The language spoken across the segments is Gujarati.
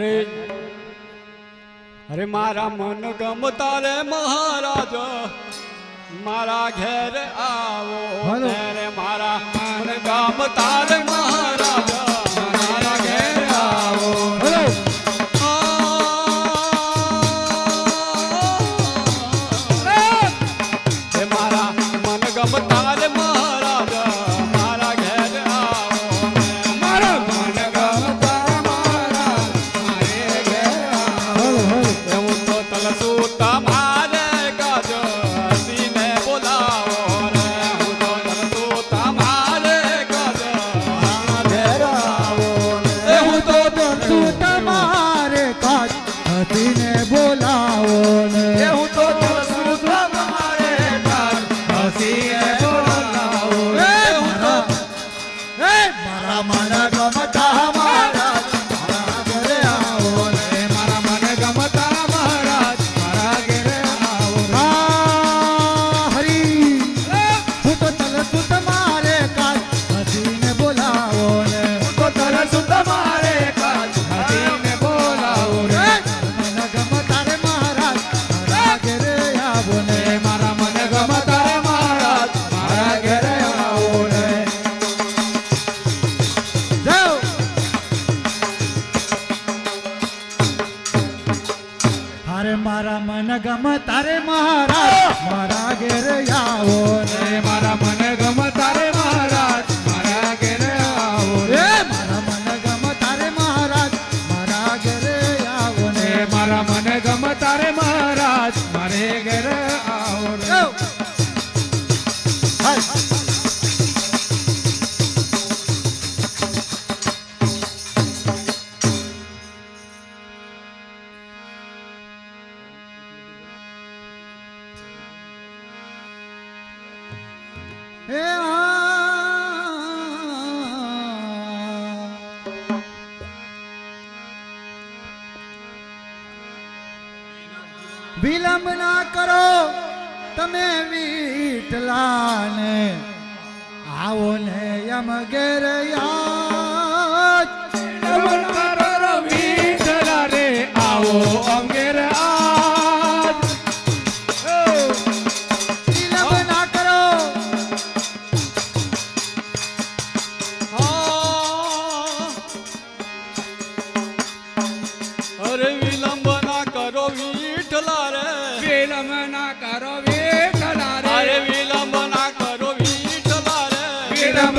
અરે અરે મારા મન ગમતા રે મહારાજ. મારા ઘેર આવો અરે મારા મન ગમતા રે તાજ હતીને બોલાવો ને. વિલંબ ના કરો. તમે વીટલાને આવો ને યમ ઘેર યા વેલા રે વિલંબ રે અરે વિલંબ ના કરો વિઠલા રે વિલંબ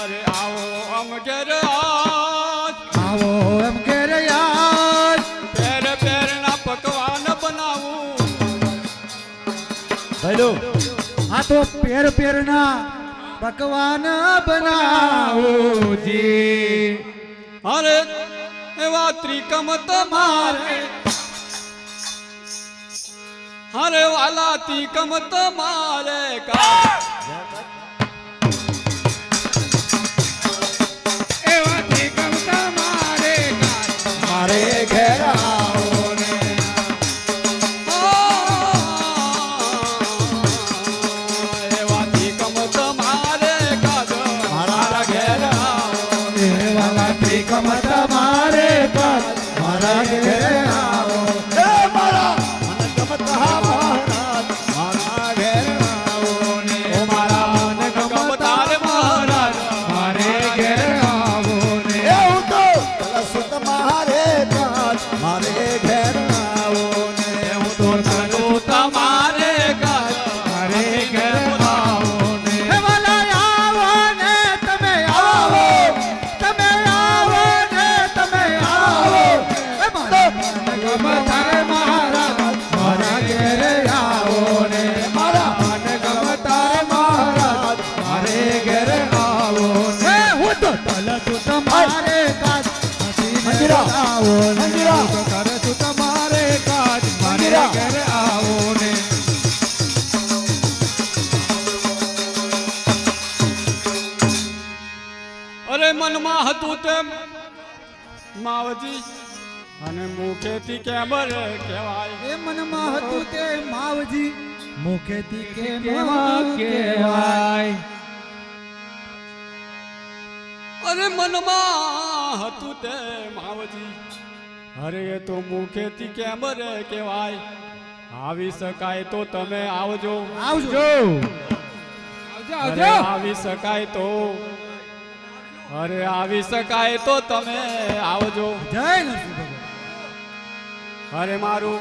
અરે આવો અમ ઘેર આવો અમ ઘેર યાર પેર પેર પકવાન બનાવું. હેલો. હા તો પેર પેર ના પકવાન બનાવો જી. અરે હરવા ત્રિકમ તમારે. હરવાલા ત્રિકમ તમારે કા અરે મનમાં હતું તેમ માવજી અને મુખેથી કેમ કેવાય એ મનમાં હતું તે માવજી. મુખેથી કેમ કેવાય અરે મનમાં હતું તે માવજી. અરે એ તો મુખેથી કેમ રે કહેવાય? આવી શકાય તો તમે આવજો. આવજો. આવી શકાય તો. અરે આવી શકાય તો તમે આવજો. જય અરે મારું.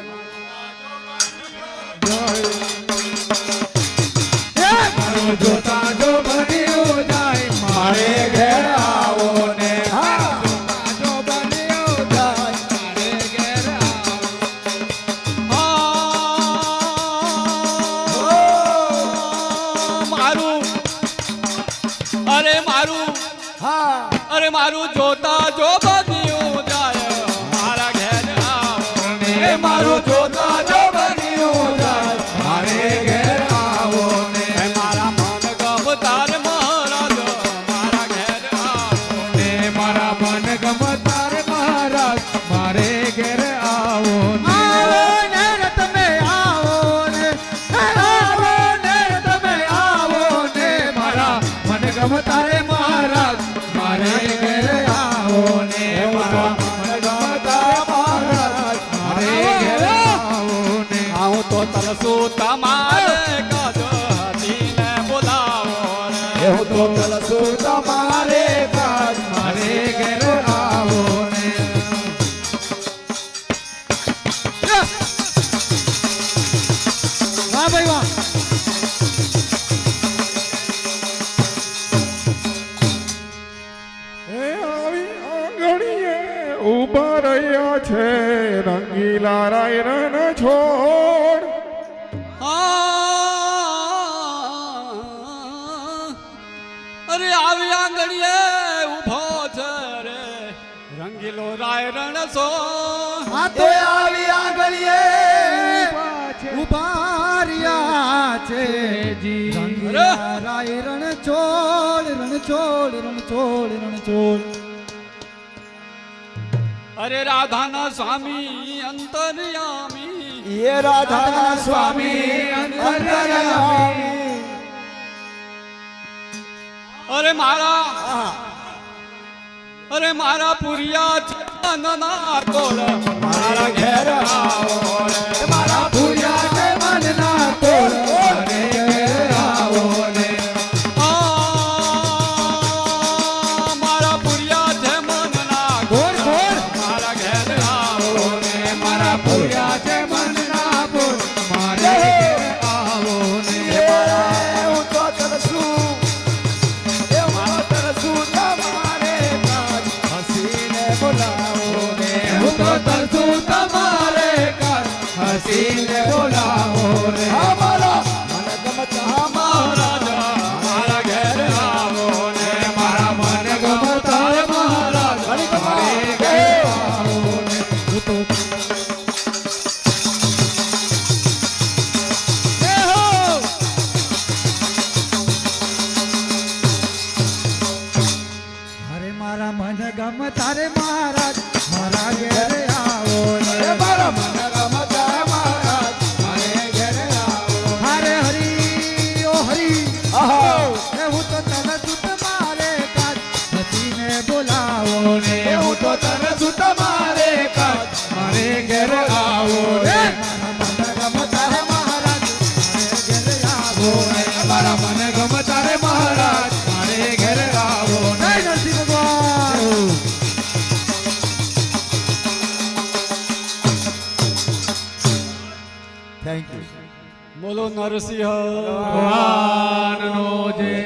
મારો જોતા હા. અરે મારું જોતા જો બન્યું જાય મારા ઘેર આવો. મારું જોતા જો બન્યું જાય મારે ઘેર આવો ને. મારા મન ગમતાર મહારાજ મારા ઘેર આવો. ને મારા મન ગમતાર આવી આંગણીએ ઊભો છે રે. રંગીલો રાય રણસો. આ તો આવી આંગળીએ ઉભારિયા છે જી રાય રણ છોડ રણ છોડ રણ છોડ રણ છોડ અરે રાધાના સ્વામી અંતર્યામી. એ રાધાના સ્વામી અંતર્યામી. અરે મારા. અરે મારા પુરિયા છે મારા ઘેર આવો તો તમારે કર. હસીને બોલાવો રે. અમારા મન ગમતા રે મહારાજ મારે ઘેર આવો જય નરસિંહ ભગવાન. થેન્ક યુ બોલો નરસિંહ. ભગવાનનો જય